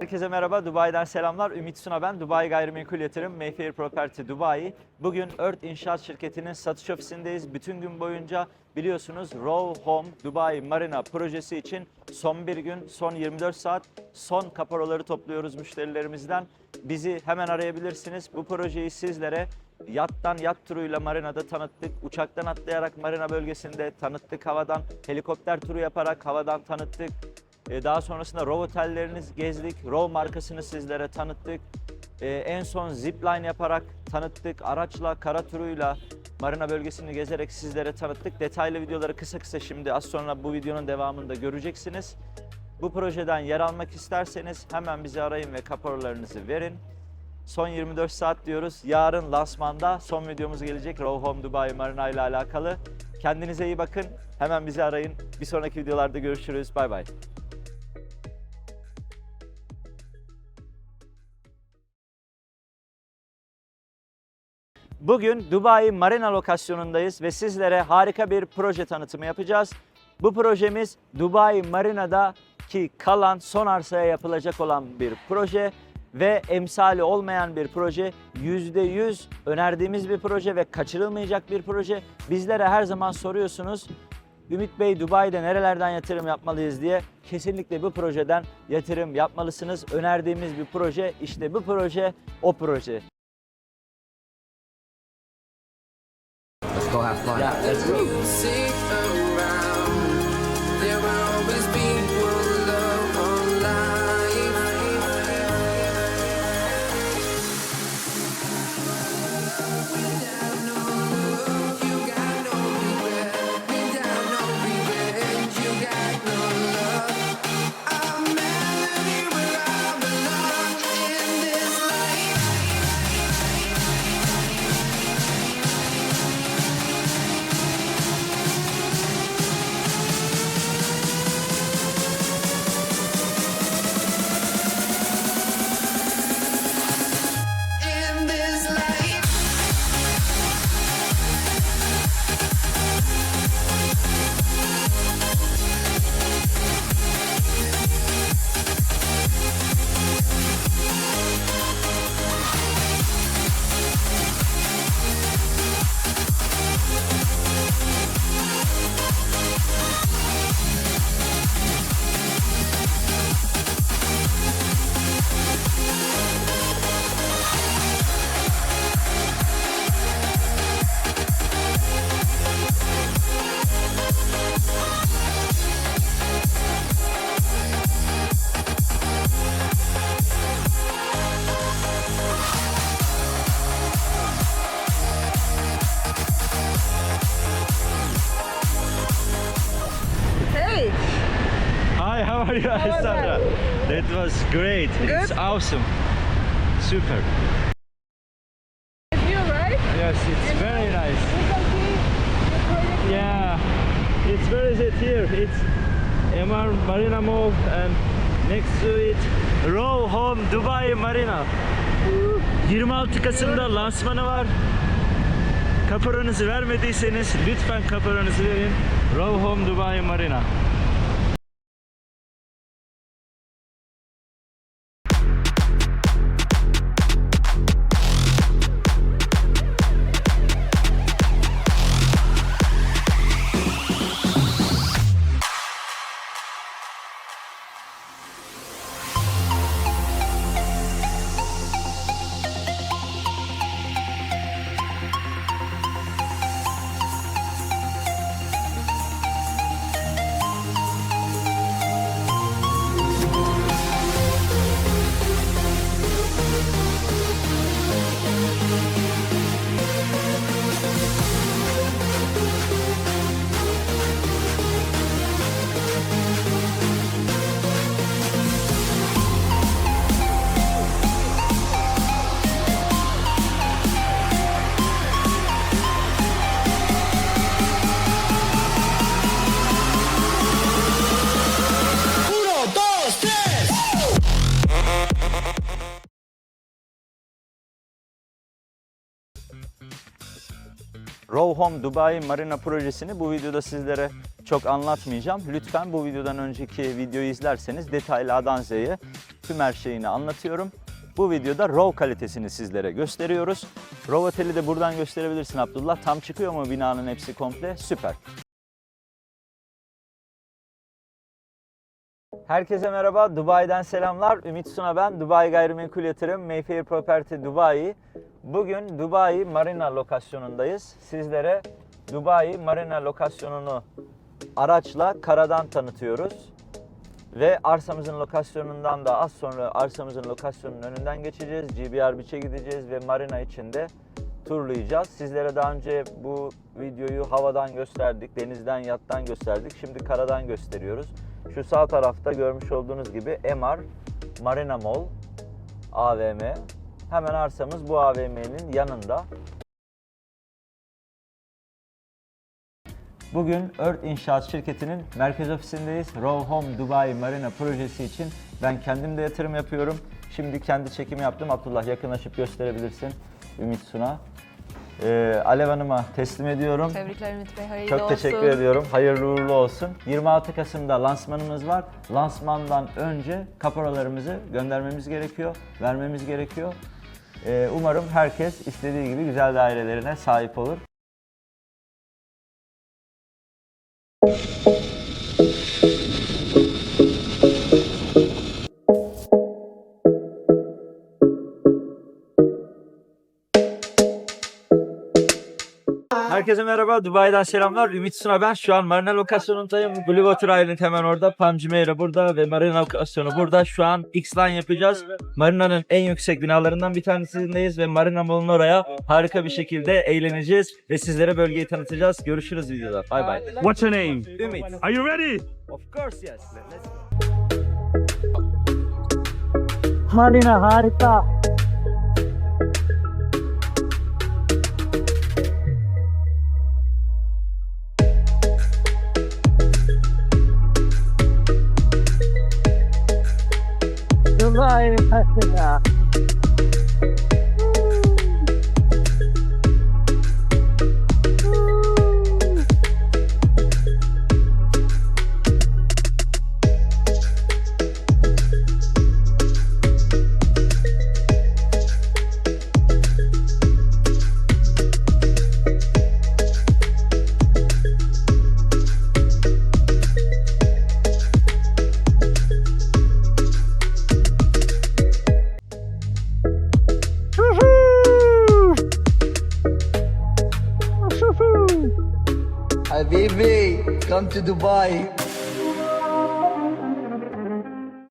Herkese merhaba, Dubai'den selamlar. Ümit Suna ben, Dubai Gayrimenkul Yatırım, Mayfair Property Dubai. Bugün Earth İnşaat Şirketi'nin satış ofisindeyiz. Bütün gün boyunca biliyorsunuz Row Home Dubai Marina projesi için son bir gün, son 24 saat son kaparoları topluyoruz müşterilerimizden. Bizi hemen arayabilirsiniz. Bu projeyi sizlere yattan yat turuyla marinada tanıttık. Uçaktan atlayarak marina bölgesinde tanıttık. Havadan helikopter turu yaparak havadan tanıttık. Ee, Daha sonrasında Rov otelleriniz gezdik. Rov markasını sizlere tanıttık. Ee, En son zipline yaparak tanıttık. Araçla, kara turuyla marina bölgesini gezerek sizlere tanıttık. Detaylı videoları kısa kısa şimdi az sonra bu videonun devamında göreceksiniz. Bu projeden yer almak isterseniz hemen bizi arayın ve kaporalarınızı verin. Son 24 saat diyoruz. Yarın lansmanda son videomuz gelecek. Row Home Dubai Marina ile alakalı. Kendinize iyi bakın. Hemen bizi arayın. Bir sonraki videolarda görüşürüz. Bay bay. Bugün Dubai Marina lokasyonundayız ve sizlere harika bir proje tanıtımı yapacağız. Bu projemiz Dubai Marina'daki kalan son arsaya yapılacak olan bir proje ve emsali olmayan bir proje. %100 önerdiğimiz bir proje ve kaçırılmayacak bir proje. Bizlere her zaman soruyorsunuz. Ümit Bey Dubai'de nerelerden yatırım yapmalıyız diye kesinlikle bu projeden yatırım yapmalısınız. Önerdiğimiz bir proje işte bu proje o proje. Go have fun. Yeah, let's go. You, was Alessandra? That was great. It's Good? awesome. Super. it's you, right? Yes, it's very nice. We can see the project. Yeah, it's where is it here? It's MR Marina Mall and next to it Row Home Dubai Marina. 26 Kasım'da lansmanı var. Kaporanızı vermediyseniz lütfen kaporanızı verin. Row Home Dubai Marina. Row Home Dubai Marina projesini bu videoda sizlere çok anlatmayacağım. Lütfen bu videodan önceki videoyu izlerseniz detaylı A'dan Z'ye tüm her şeyini anlatıyorum. Bu videoda RAW kalitesini sizlere gösteriyoruz. RAW oteli de buradan gösterebilirsin Abdullah. Tam çıkıyor mu binanın hepsi komple? Süper. Herkese merhaba, Dubai'den selamlar. Ümit Suna ben, Dubai Gayrimenkul Yatırım, Mayfair Property Dubai. Bugün Dubai Marina lokasyonundayız. Sizlere Dubai Marina lokasyonunu araçla karadan tanıtıyoruz. Ve arsamızın lokasyonundan da az sonra arsamızın lokasyonunun önünden geçeceğiz. GBR Beach'e gideceğiz ve marina içinde turlayacağız. Sizlere daha önce bu videoyu havadan gösterdik, denizden, yattan gösterdik. Şimdi karadan gösteriyoruz. Şu sağ tarafta görmüş olduğunuz gibi MR Marina Mall AVM. Hemen arsamız bu AVM'nin yanında. Bugün Earth İnşaat Şirketi'nin merkez ofisindeyiz. Row Home Dubai Marina projesi için ben kendim de yatırım yapıyorum. Şimdi kendi çekimi yaptım. Abdullah yakınlaşıp gösterebilirsin. Ümit Suna. Ee, Alev Hanım'a teslim ediyorum. Tebrikler Ümit Bey, hayırlı Çok olsun. teşekkür ediyorum. Hayırlı uğurlu olsun. 26 Kasım'da lansmanımız var. Lansmandan önce kaporalarımızı göndermemiz gerekiyor, vermemiz gerekiyor. Ee, umarım herkes istediği gibi güzel dairelerine sahip olur. Herkese merhaba, Dubai'den selamlar. Ümit Suna ben. Şu an Marina lokasyonundayım. Blue Water Island hemen orada. Palm Jumeirah burada ve Marina lokasyonu burada. Şu an X-Line yapacağız. Marina'nın en yüksek binalarından bir tanesindeyiz ve Marina Mall'un oraya harika bir şekilde eğleneceğiz ve sizlere bölgeyi tanıtacağız. Görüşürüz videoda. Bye bye. What's your name? Ümit. Are you ready? Of course yes. Let's Marina harika. Dubai Marina. Habibi, come to Dubai.